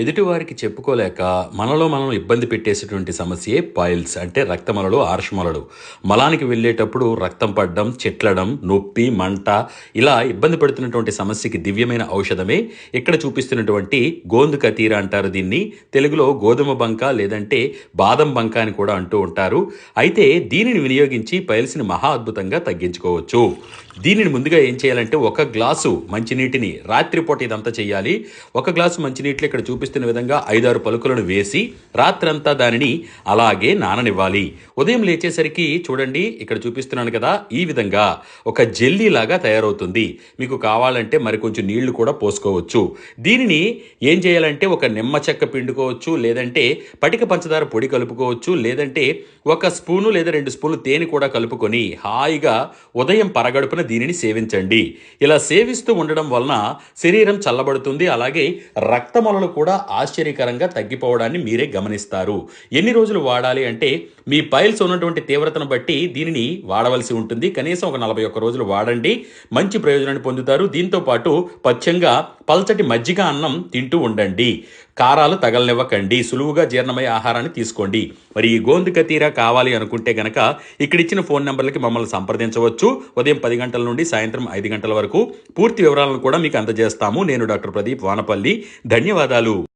ఎదుటివారికి చెప్పుకోలేక మనలో మనం ఇబ్బంది పెట్టేసేటువంటి సమస్యే పాయిల్స్ అంటే రక్తమలలు ఆర్షమలలు. మలానికి వెళ్ళేటప్పుడు రక్తం పడడం చెట్లడం నొప్పి మంట ఇలా ఇబ్బంది పడుతున్నటువంటి సమస్యకి దివ్యమైన ఔషధమే. ఇక్కడ చూపిస్తున్నటువంటి గోందుక తీర అంటారు దీన్ని. తెలుగులో గోధుమ బంక లేదంటే బాదం బంక అని కూడా అంటూ ఉంటారు. అయితే దీనిని వినియోగించి పైల్స్ని మహా అద్భుతంగా తగ్గించుకోవచ్చు. దీనిని ముందుగా ఏం చేయాలంటే ఒక గ్లాసు మంచినీటిని రాత్రిపూట ఇదంతా చేయాలి. ఒక గ్లాసు మంచినీటిని ఇక్కడ చూపి కనిపిస్తున్న విధంగా ఐదారు పలుకులను వేసి రాత్రంతా దానిని అలాగే నాననివ్వాలి. ఉదయం లేచేసరికి చూడండి ఇక్కడ చూపిస్తున్నాను కదా ఈ విధంగా ఒక జెల్లీలాగా తయారవుతుంది. మీకు కావాలంటే మరి కొంచెం నీళ్ళు కూడా పోసుకోవచ్చు. దీనిని ఏం చేయాలంటే ఒక నిమ్మ చెక్క పిండుకోవచ్చు లేదంటే పటిక పంచదార పొడి కలుపుకోవచ్చు లేదంటే ఒక స్పూను లేదా రెండు స్పూన్లు తేనె కూడా కలుపుకొని హాయిగా ఉదయం పరగడుపున దీనిని సేవించండి. ఇలా సేవిస్తూ ఉండడం వలన శరీరం చల్లబడుతుంది అలాగే రక్తమొలలు కూడా ఆశ్చర్యకరంగా తగ్గిపోవడాన్ని మీరే గమనిస్తారు. ఎన్ని రోజులు వాడాలి అంటే మీ పైల్స్ ఉన్నటువంటి తీవ్రతను బట్టి దీనిని వాడవలసి ఉంటుంది. కనీసం ఒక నలభై ఒక్క రోజులు వాడండి. మంచి ప్రయోజనాన్ని పొందుతారు. దీంతో పాటు పచ్చంగా పల్చటి మజ్జిగ అన్నం తింటూ ఉండండి. కారాలు తగలనివ్వకండి. సులువుగా జీర్ణమయ్యే ఆహారాన్ని తీసుకోండి. మరి ఈ గోందుక తీరా కావాలి అనుకుంటే గనక ఇక్కడ ఇచ్చిన ఫోన్ నెంబర్లకి మమ్మల్ని సంప్రదించవచ్చు. ఉదయం పది గంటల నుండి సాయంత్రం ఐదు గంటల వరకు పూర్తి వివరాలను కూడా మీకు అందజేస్తాము. నేను డాక్టర్ ప్రదీప్ వానపల్లి. ధన్యవాదాలు.